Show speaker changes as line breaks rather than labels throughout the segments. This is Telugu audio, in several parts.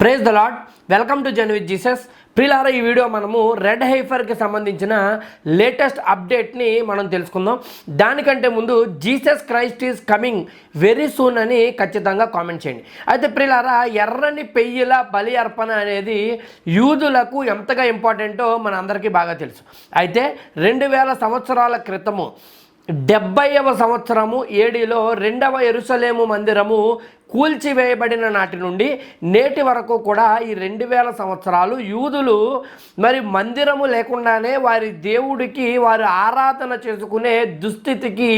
Praise the lord welcome to join with Jesus ప్రిలారా ఈ వీడియో మనము రెడ్ హైఫర్కి సంబంధించిన లేటెస్ట్ అప్డేట్ని మనం తెలుసుకుందాం. దానికంటే ముందు Jesus Christ is coming very soon అని ఖచ్చితంగా కామెంట్ చేయండి. అయితే ప్రిలారా ఎర్రని పెయ్యిల బలి అర్పణ అనేది యూదులకు ఎంతగా ఇంపార్టెంటో మన అందరికీ బాగా తెలుసు. అయితే రెండు వేల సంవత్సరాల క్రితము డెబ్బైవ సంవత్సరము ఏడిలో రెండవ ఎరుసలేము మందిరము కూల్చివేయబడిన నాటి నుండి నేటి వరకు కూడా ఈ రెండు వేల సంవత్సరాలు యూదులు మరి మందిరము లేకుండానే వారి దేవుడికి వారు ఆరాధన చేసుకునే దుస్థితికి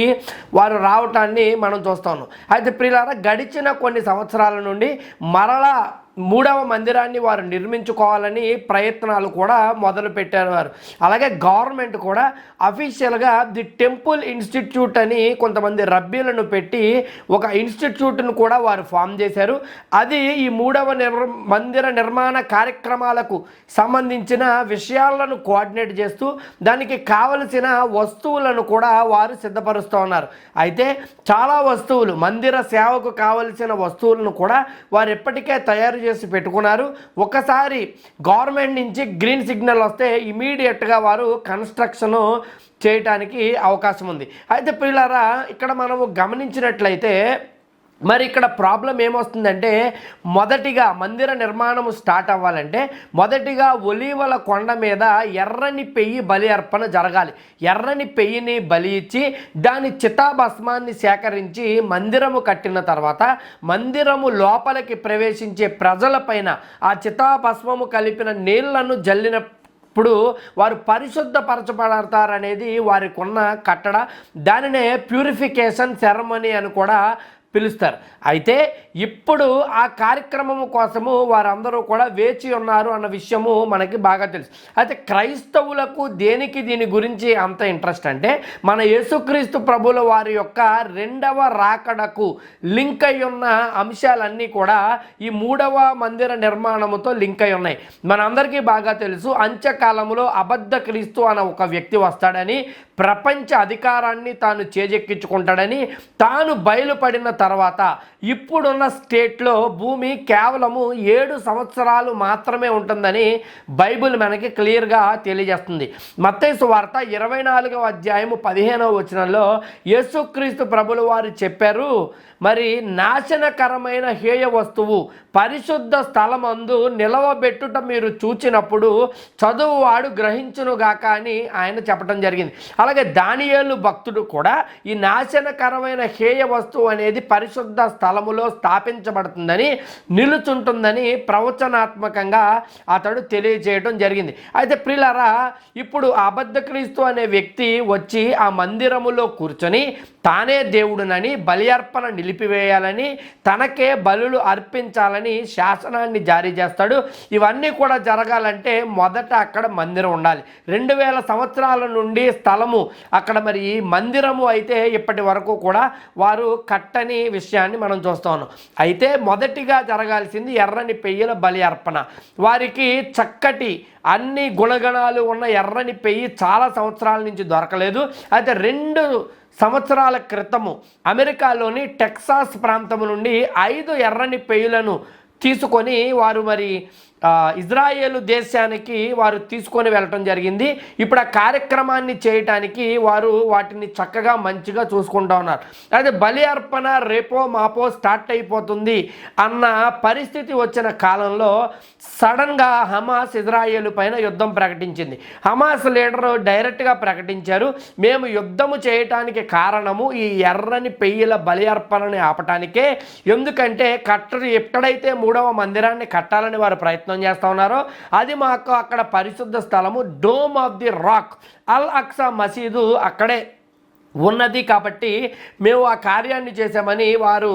వారు రావటాన్ని మనం చూస్తాము అయితే ప్రియులారా గడిచిన కొన్ని సంవత్సరాల నుండి మరలా మూడవ మందిరాన్ని వారు నిర్మించుకోవాలని ప్రయత్నాలు కూడా మొదలు పెట్టారు వారు అలాగే గవర్నమెంట్ కూడా అఫీషియల్గా ది టెంపుల్ ఇన్స్టిట్యూట్ అని కొంతమంది రబ్బీలను పెట్టి ఒక ఇన్స్టిట్యూట్ను కూడా వారు ఫామ్ చేశారు. అది ఈ మూడవ నిర్ మందిర నిర్మాణ కార్యక్రమాలకు సంబంధించిన విషయాలను కోఆర్డినేట్ చేస్తూ దానికి కావలసిన వస్తువులను కూడా వారు సిద్ధపరుస్తూ ఉన్నారు. అయితే చాలా వస్తువులు మందిర సేవకు కావలసిన వస్తువులను కూడా వారు ఎప్పటికే తయారు చేసి పెట్టుకున్నారు. ఒకసారి గవర్నమెంట్ నుంచి గ్రీన్ సిగ్నల్ వస్తే ఇమీడియట్గా వారు కన్స్ట్రక్షన్ చేయటానికి అవకాశం ఉంది. అయితే పిల్లరా ఇక్కడ మనము గమనించినట్లయితే మరి ఇక్కడ ప్రాబ్లం ఏమొస్తుందంటే మొదటిగా మందిర నిర్మాణము స్టార్ట్ అవ్వాలంటే మొదటిగా ఒలీవల కొండ మీద ఎర్రని పెయ్యి బలి అర్పణ జరగాలి. ఎర్రని పెయ్యిని బలి ఇచ్చి దాని చితాభస్మాన్ని సేకరించి మందిరము కట్టిన తర్వాత మందిరము లోపలికి ప్రవేశించే ప్రజలపైన ఆ చితాభస్మము కలిపిన నీళ్ళను జల్లిన ఇప్పుడు వారు పరిశుద్ధపరచబడతారనేది వారికి ఉన్న కట్టడ. దానినే ప్యూరిఫికేషన్ సెరమనీ అని కూడా పిలుస్తారు. అయితే ఇప్పుడు ఆ కార్యక్రమం కోసము వారందరూ కూడా వేచి ఉన్నారు అన్న విషయము మనకి బాగా తెలుసు. అయితే క్రైస్తవులకు దేనికి దీని గురించి అంత ఇంట్రెస్ట్ అంటే మన యేసుక్రీస్తు ప్రభుల వారి యొక్క రెండవ రాకడకు లింక్ అయి ఉన్న అంశాలన్నీ కూడా ఈ మూడవ మందిర నిర్మాణముతో లింక్ అయి ఉన్నాయి. మనందరికీ బాగా తెలుసు అంత్యకాలంలో అబద్ధ క్రీస్తు అన్న ఒక వ్యక్తి వస్తాడని ప్రపంచ అధికారాన్ని తాను చేజెక్కించుకుంటాడని తాను బయలుపడిన తర్వాత ఇప్పుడున్న స్టేట్లో భూమి కేవలము ఏడు సంవత్సరాలు మాత్రమే ఉంటుందని బైబిల్ మనకి క్లియర్గా తెలియజేస్తుంది. మత్తైసు వార్త ఇరవై నాలుగవ అధ్యాయము పదిహేనవ వచనంలో యేసుక్రీస్తు ప్రభులు వారు చెప్పారు మరి నాశనకరమైన హేయ వస్తువు పరిశుద్ధ స్థలమందు నిలవబెట్టుట మీరు చూచినప్పుడు చదువువాడు గ్రహించునుగాక అని ఆయన చెప్పడం జరిగింది. అలాగే దానియేలు భక్తుడు కూడా ఈ నాశనకరమైన హేయ వస్తువు అనేది పరిశుద్ధ స్థలములో స్థాపించబడుతుందని నిలుచుంటుందని ప్రవచనాత్మకంగా అతడు తెలియజేయడం జరిగింది. అయితే ప్రిలరా ఇప్పుడు ఆ అబద్ధ క్రీస్తు అనే వ్యక్తి వచ్చి ఆ మందిరములో కూర్చొని తానే దేవుడునని బలి అర్పణ నిలిపివేయాలని తనకే బలులు అర్పించాలని శాసనాన్ని జారీ చేస్తాడు. ఇవన్నీ కూడా జరగాలంటే మొదట అక్కడ మందిరం ఉండాలి. రెండు వేల సంవత్సరాల నుండి స్థలము అక్కడ మరి ఈ మందిరము అయితే ఇప్పటి వరకు కూడా వారు కట్టని విషయాన్ని మనం చూస్తా ఉన్నాం. అయితే మొదటిగా జరగాల్సింది ఎర్రని పెయ్యల బలి అర్పణ. వారికి చక్కటి అన్ని గుణగణాలు ఉన్న ఎర్రని పెయ్యి చాలా సంవత్సరాల నుంచి దొరకలేదు. అయితే రెండు సంవత్సరాల క్రితము అమెరికాలోని టెక్సాస్ ప్రాంతం నుండి ఐదు ఎర్రని పెయ్యులను తీసుకొని వారు మరి ఇజ్రాయేలు దేశానికి వారు తీసుకొని వెళ్ళటం జరిగింది. ఇప్పుడు ఆ కార్యక్రమాన్ని చేయటానికి వారు వాటిని చక్కగా మంచిగా చూసుకుంటా ఉన్నారు. అయితే బలి అర్పణ రేపో మాపో స్టార్ట్ అయిపోతుంది అన్న పరిస్థితి వచ్చిన కాలంలో సడన్గా హమాస్ ఇజ్రాయేల్ పైన యుద్ధం ప్రకటించింది. హమాస్ లీడర్ డైరెక్ట్గా ప్రకటించారు. మేము యుద్ధము చేయటానికి కారణము ఈ ఎర్రని పెయ్యిల బలి అర్పణని ఆపటానికే. ఎందుకంటే కట్టడు ఎక్కడైతే మూడవ మందిరాన్ని కట్టాలని వారు ప్రయత్నం చేస్తూ ఉన్నారు అది మాకు అక్కడ పరిశుద్ధ స్థలము Dome of the Rock Al Aqsa మసీదు అక్కడే ఉన్నది కాబట్టి మేము ఆ కార్యాన్ని చేశామని వారు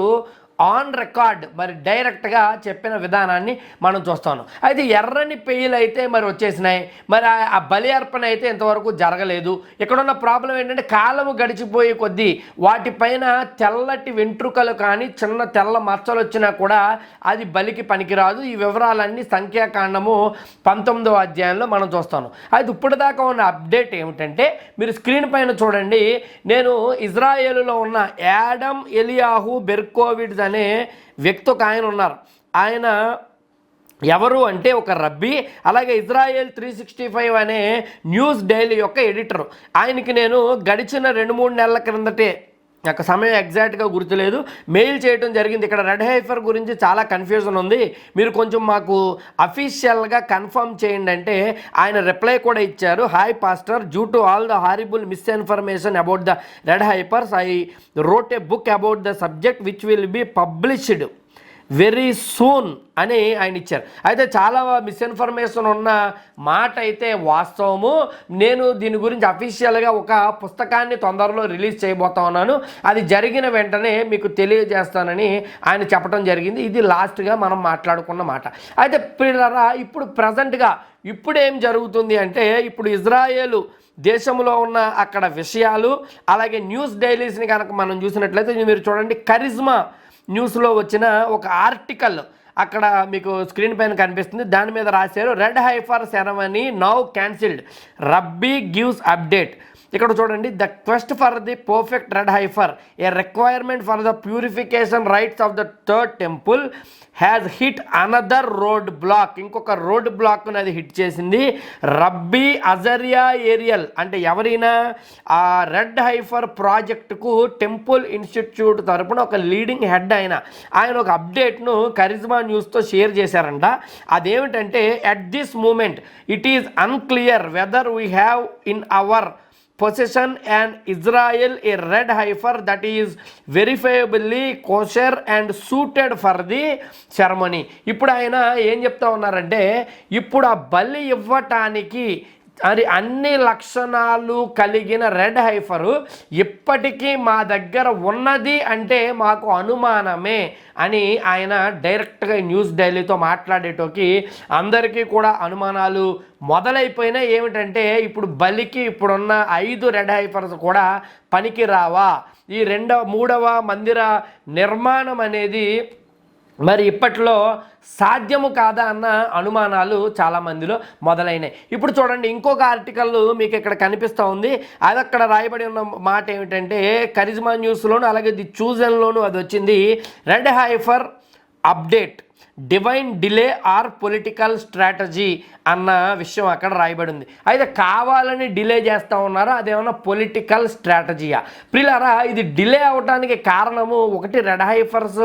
ఆన్ రికార్డ్ మరి డైరెక్ట్గా చెప్పిన విధానాన్ని మనం చూస్తాను. అయితే ఎర్రని పెయ్యలు అయితే మరి వచ్చేసినాయి. మరి ఆ- బలి అర్పణ అయితే ఇంతవరకు జరగలేదు. ఇక్కడున్న ప్రాబ్లం ఏంటంటే కాలము గడిచిపోయే కొద్దీ వాటిపైన తెల్లటి వెంట్రుకలు కానీ చిన్న తెల్ల మచ్చలు వచ్చినా కూడా అది బలికి పనికిరాదు. ఈ వివరాలన్నీ సంఖ్యాకాండము పంతొమ్మిదో అధ్యాయంలో మనం చూస్తాను. అయితే ఇప్పటిదాకా ఉన్న అప్డేట్ ఏమిటంటే మీరు స్క్రీన్ పైన చూడండి నేను ఇజ్రాయేలులో ఉన్న యాడమ్ ఎలియాహు బెర్కోవిడ్ బెర్కోవిడ్స్ అనే వ్యక్తి ఒక ఆయన ఉన్నారు. ఆయన ఎవరు అంటే ఒక రబ్బీ అలాగే ఇజ్రాయెల్ త్రీ సిక్స్టీ ఫైవ్ అనే న్యూస్ డైలీ యొక్క ఎడిటర్. ఆయనకి నేను గడిచిన రెండు మూడు నెలల క్రిందటే నాకు సమయం ఎగ్జాక్ట్గా గుర్తులేదు. మెయిల్ చేయడం జరిగింది. ఇక్కడ రెడ్ హైఫర్ గురించి చాలా కన్ఫ్యూజన్ ఉంది. మీరు కొంచెం మాకు అఫీషియల్గా కన్ఫర్మ్ చేయండి అంటే ఆయన రిప్లై కూడా ఇచ్చారు. Hi pastor due to all the horrible misinformation about the red heifers I wrote a book about the subject which will be published very soon అని ఆయన ఇచ్చారు. అయితే చాలా మిస్ఇన్ఫర్మేషన్ ఉన్న మాట అయితే వాస్తవము. నేను దీని గురించి అఫీషియల్గా ఒక పుస్తకాన్ని తొందరలో రిలీజ్ చేయబోతా ఉన్నాను. అది జరిగిన వెంటనే మీకు తెలియజేస్తానని ఆయన చెప్పడం జరిగింది. ఇది లాస్ట్గా మనం మాట్లాడుకున్న మాట. అయితే పిల్లరా ఇప్పుడు ప్రజెంట్గా ఇప్పుడు ఏం జరుగుతుంది అంటే ఇప్పుడు ఇజ్రాయేలు దేశంలో ఉన్న అక్కడ విషయాలు అలాగే న్యూస్ డైలీస్ని కనుక మనం చూసినట్లయితే మీరు చూడండి కరిజ్మా న్యూస్లో వచ్చిన ఒక ఆర్టికల్ అక్కడ మీకు స్క్రీన్ పైన కనిపిస్తుంది. దాని మీద రాశారు red heifer ceremony now cancelled. Rabbi gives update. ఇక్కడ చూడండి the quest for the perfect red heifer a requirement for the purification rites of the third temple has hit another road block ఇంకొక రోడ్ బ్లాక్ అది హిట్ చేసింది రబ్బీ అజరియా ఏరియల్ అంటే ఎవరైనా ఆ రెడ్ హైఫర్ ప్రాజెక్టుకు టెంపుల్ ఇన్స్టిట్యూట్ తరపున ఒక లీడింగ్ హెడ్ ఆయన ఆయన ఒక అప్డేట్ను కరిజ్మా న్యూస్తో షేర్ చేశారంట. అదేమిటంటే at this moment it is unclear whether we have in our possession and Israel a red heifer that is verifiably kosher and suited for the ceremony ఇప్పుడు ఆయన ఏం చెప్తా ఉన్నారంటే ఇప్పుడు ఆ బలి ఇవ్వటానికి అది అన్ని లక్షణాలు కలిగిన రెడ్ హైఫరు ఇప్పటికీ మా దగ్గర ఉన్నది అంటే మాకు అనుమానమే అని ఆయన డైరెక్ట్గా న్యూస్ డైలీతో మాట్లాడేటోకి అందరికీ కూడా అనుమానాలు మొదలైపోయినాయి. ఏమిటంటే ఇప్పుడు బలికి ఇప్పుడున్న ఐదు రెడ్ హైఫర్స్ కూడా పనికి రావా ఈ రెండవ మూడవ మందిర నిర్మాణం అనేది మరి ఇప్పట్లో సాధ్యము కాదా అన్న అనుమానాలు చాలామందిలో మొదలైనాయి. ఇప్పుడు చూడండి ఇంకొక ఆర్టికల్ మీకు ఇక్కడ కనిపిస్తూ ఉంది. అది అక్కడ రాయబడి ఉన్న మాట ఏమిటంటే కరిజ్మా న్యూస్లోను అలాగే ది చూజన్లోను అది వచ్చింది. Red heifer update. Divine delay or political strategy అన్న విషయం అక్కడ రాయబడి ఉంది అయితే కావాలని డిలే చేస్తూ ఉన్నారా? అదేమన్నా పొలిటికల్ స్ట్రాటజీయా ప్రిలారా ఇది డిలే అవడానికి కారణము ఒకటి రెడ్ హైఫర్స్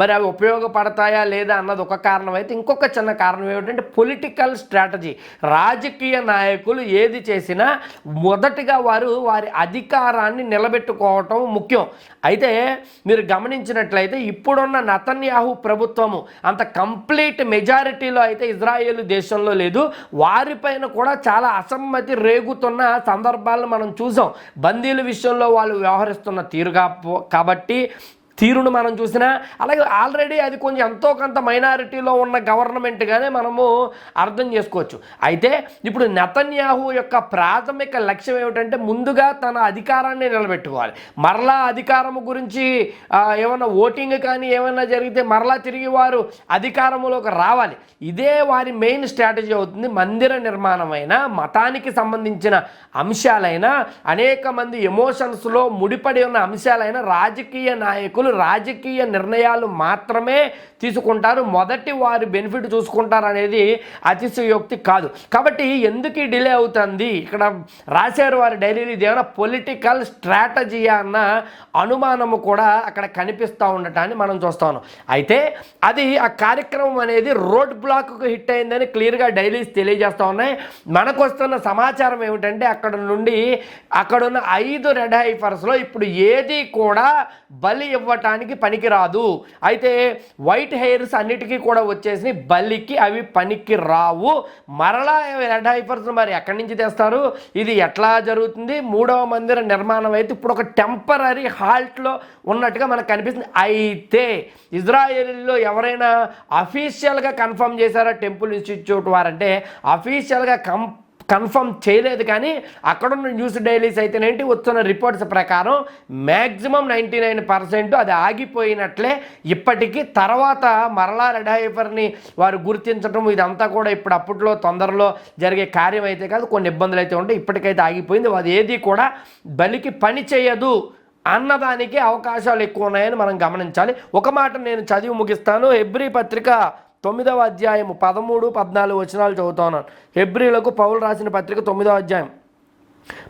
మరి అవి ఉపయోగపడతాయా లేదా అన్నది ఒక కారణం. అయితే ఇంకొక చిన్న కారణం ఏమిటంటే పొలిటికల్ స్ట్రాటజీ రాజకీయ నాయకులు ఏది చేసినా మొదటిగా వారు వారి అధికారాన్ని నిలబెట్టుకోవటం ముఖ్యం. అయితే మీరు గమనించినట్లయితే ఇప్పుడున్న నతన్యాహు ప్రభుత్వము అంత కంప్లీట్ మెజారిటీలో అయితే ఇజ్రాయేల్ దేశంలో లేదు. వారిపైన కూడా చాలా అసమ్మతి రేగుతున్న సందర్భాలను మనం చూసాం. బందీల విషయంలో వాళ్ళు వ్యవహరిస్తున్న తీరుగా కాబట్టి తీరును మనం చూసినా అలాగే ఆల్రెడీ అది కొంచెం ఎంతో కొంత మైనారిటీలో ఉన్న గవర్నమెంట్గానే మనము అర్థం చేసుకోవచ్చు. అయితే ఇప్పుడు నెతన్యాహు యొక్క ప్రాథమిక లక్ష్యం ఏమిటంటే ముందుగా తన అధికారాన్ని నిలబెట్టుకోవాలి. మరలా అధికారము గురించి ఏమైనా ఓటింగ్ కానీ ఏమైనా జరిగితే మరలా తిరిగి వారు అధికారంలోకి రావాలి. ఇదే వారి మెయిన్ స్ట్రాటజీ అవుతుంది. మందిర నిర్మాణమైన మతానికి సంబంధించిన అంశాలైన అనేక మంది ఎమోషన్స్లో ముడిపడి ఉన్న అంశాలైన రాజకీయ నాయకులు రాజకీయ నిర్ణయాలు మాత్రమే తీసుకుంటారు. మొదటి వారి బెనిఫిట్ చూసుకుంటారు అనేది అతిశయోక్తి కాదు. కాబట్టి ఎందుకు ఈ డిలే అవుతుంది? ఇక్కడ రాశారు వారి డైరీలు ఏమైనా పొలిటికల్ స్ట్రాటజీయా అన్న అనుమానము కూడా అక్కడ కనిపిస్తూ ఉండటాన్ని మనం చూస్తాను అయితే అది ఆ కార్యక్రమం అనేది రోడ్ బ్లాక్కు హిట్ అయిందని క్లియర్గా డైలీస్ తెలియజేస్తూ ఉన్నాయి. మనకు వస్తున్న సమాచారం ఏమిటంటే అక్కడ నుండి అక్కడున్న ఐదు రెడ్ హైఫర్స్లో ఇప్పుడు ఏది కూడా బలి ఇవ్వటానికి పనికిరాదు. అయితే వైట్ హెయిర్స్ అన్నిటికీ కూడా వచ్చేసి బలికి అవి పనికి రావు. మరలా రెడ్ హైపర్స్ మరి ఎక్కడి నుంచి తెస్తారు? ఇది ఎట్లా జరుగుతుంది? మూడవ మందిర నిర్మాణం అయితే ఇప్పుడు ఒక టెంపరీ హాల్ట్లో ఉన్నట్టుగా మనకు కనిపిస్తుంది. అయితే ఇజ్రాయెల్లో ఎవరైనా అఫీషియల్గా కన్ఫర్మ్ చేశారా? టెంపుల్ ఇన్స్టిట్యూట్ వారంటే అఫీషియల్గా కంప్ కన్ఫర్మ్ చేయలేదు కానీ అక్కడున్న న్యూస్ డైలీస్ అయితేనేంటి వస్తున్న రిపోర్ట్స్ ప్రకారం మ్యాక్సిమం నైంటీ నైన్ పర్సెంట్ అది ఆగిపోయినట్లే. ఇప్పటికీ తర్వాత మరలా రెడ్ హైఫర్ని వారు గుర్తించడం ఇదంతా కూడా ఇప్పుడు అప్పట్లో తొందరలో జరిగే కార్యం అయితే కాదు కొన్ని ఇబ్బందులు అయితే ఉంటాయి ఇప్పటికైతే ఆగిపోయింది. అది ఏది కూడా బలికి పని చేయదు అన్నదానికి అవకాశాలు ఎక్కువ ఉన్నాయని మనం గమనించాలి. ఒక మాట నేను చదివి ముగిస్తాను. ఎబ్రి పత్రిక తొమ్మిదవ అధ్యాయము పదమూడు పద్నాలుగు వచనాలు చదువుతున్నాను హెబ్రిలకు పౌలు రాసిన పత్రిక తొమ్మిదవ అధ్యాయం.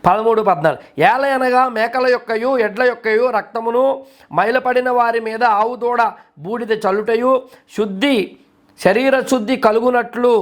పదమూడు పద్నాలుగు. ఏల అనగా మేకల యొక్కయు ఎడ్ల యొక్కయు రక్తమును మైలపడిన వారి మీద ఆవు దూడ బూడిద చల్లుటయు శుద్ధి శరీర శుద్ధి కలుగునట్లు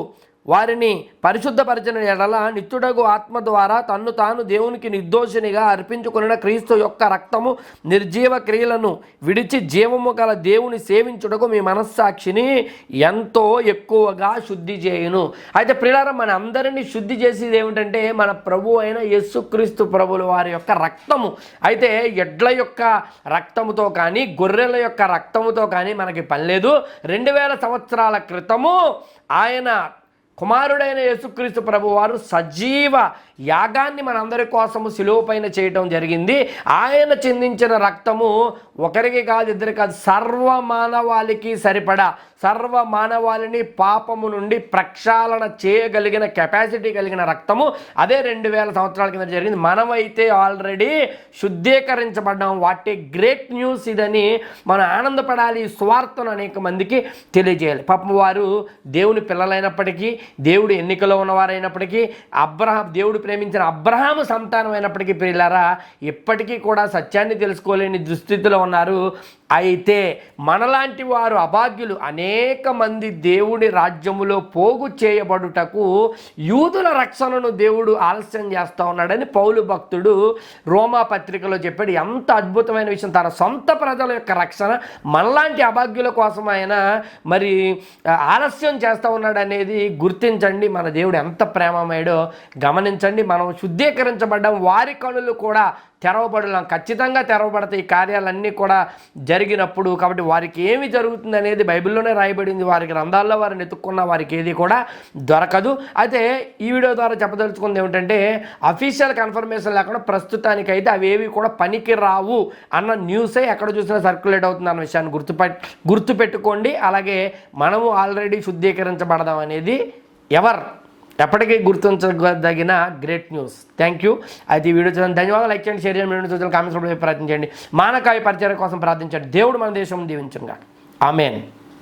వారిని పరిశుద్ధపరిచిన ఎడల నిత్యుడగు ఆత్మ ద్వారా తన్ను తాను దేవునికి నిర్దోషినిగా అర్పించుకున్న క్రీస్తు యొక్క రక్తము నిర్జీవ క్రియలను విడిచి జీవము గల దేవుని సేవించుటకు మీ మనస్సాక్షిని ఎంతో ఎక్కువగా శుద్ధి చేయును. అయితే ప్రిలారం మన అందరినీ శుద్ధి చేసేది ఏమిటంటే మన ప్రభు అయిన యేసుక్రీస్తు ప్రభుల వారి యొక్క రక్తము. అయితే ఎడ్ల యొక్క రక్తముతో కానీ గొర్రెల యొక్క రక్తముతో కానీ మనకి పని లేదు. రెండు వేల సంవత్సరాల క్రితము ఆయన కుమారుడైన యేసుక్రీస్తు ప్రభు వారు సజీవ యాగాన్ని మనందరి కోసము శిలువ పైన చేయటం జరిగింది. ఆయన చెందించిన రక్తము ఒకరికి కాదు ఇద్దరు కాదు సర్వ మానవాళికి సరిపడా సర్వ మానవాళిని పాపము నుండి ప్రక్షాళన చేయగలిగిన కెపాసిటీ కలిగిన రక్తము. అదే రెండు వేల సంవత్సరాల కింద జరిగింది. మనమైతే ఆల్రెడీ శుద్ధీకరించబడ్డాం. వాటి గ్రేట్ న్యూస్ ఇదని మనం ఆనందపడాలి. ఈ స్వార్థను అనేక మందికి తెలియజేయాలి. పాపం వారు దేవుని పిల్లలైనప్పటికీ దేవుడు ఎన్నికలో ఉన్నవారైనప్పటికీ అబ్రహం దేవుడు ప్రేమించిన అబ్రహాము సంతానం అయినప్పటికీ పిల్లారా ఇప్పటికీ కూడా సత్యాన్ని తెలుసుకోలేని దుస్థితిలో ఉన్నారు. అయితే మనలాంటి వారు అభాగ్యులు అనేక మంది దేవుడి రాజ్యములో పోగు చేయబడుటకు యూదుల రక్షణను దేవుడు ఆలస్యం చేస్తూ ఉన్నాడని పౌలు భక్తుడు రోమా పత్రికలో చెప్పాడు. ఎంత అద్భుతమైన విషయం. తన సొంత ప్రజల యొక్క రక్షణ మనలాంటి అభాగ్యుల కోసం ఆయన మరి ఆలస్యం చేస్తూ ఉన్నాడు అనేది గుర్తించండి. మన దేవుడు ఎంత ప్రేమమయ్యాడో గమనించండి. మనం శుద్ధీకరించబడ్డం వారి కనులు కూడా తెరవబడలేం. ఖచ్చితంగా తెరవబడతాయి. ఈ కార్యాలన్నీ కూడా జరిగినప్పుడు కాబట్టి వారికి ఏమి జరుగుతుంది అనేది బైబిల్లోనే రాయబడింది. వారి గ్రంథాల్లో వారిని ఎత్తుక్కున్న వారికి ఏది కూడా దొరకదు. అయితే ఈ వీడియో ద్వారా చెప్పదలుచుకుంది ఏమిటంటే అఫీషియల్ కన్ఫర్మేషన్ లేకుండా ప్రస్తుతానికైతే అవేవి కూడా పనికి రావు అన్న న్యూసే ఎక్కడ చూసినా సర్క్యులేట్ అవుతుంది అన్న విషయాన్ని గుర్తుపెట్ గుర్తుపెట్టుకోండి. అలాగే మనము ఆల్రెడీ శుద్ధీకరించబడదాం అనేది ఎవర్ ఎప్పటికీ గుర్తించదగిన గ్రేట్ న్యూస్. థ్యాంక్ యూ అయితే ఈ వీడియో చూసిన ధన్యవాదాలు. లైక్ చేయండి షేర్ చేయండి వీడియో చూసిన కామెంట్స్ ప్రయత్నించండి. మానకాయ పరిచయం కోసం ప్రార్థించండి. దేవుడు మన దేశం దీవించంగా ఆమెన్.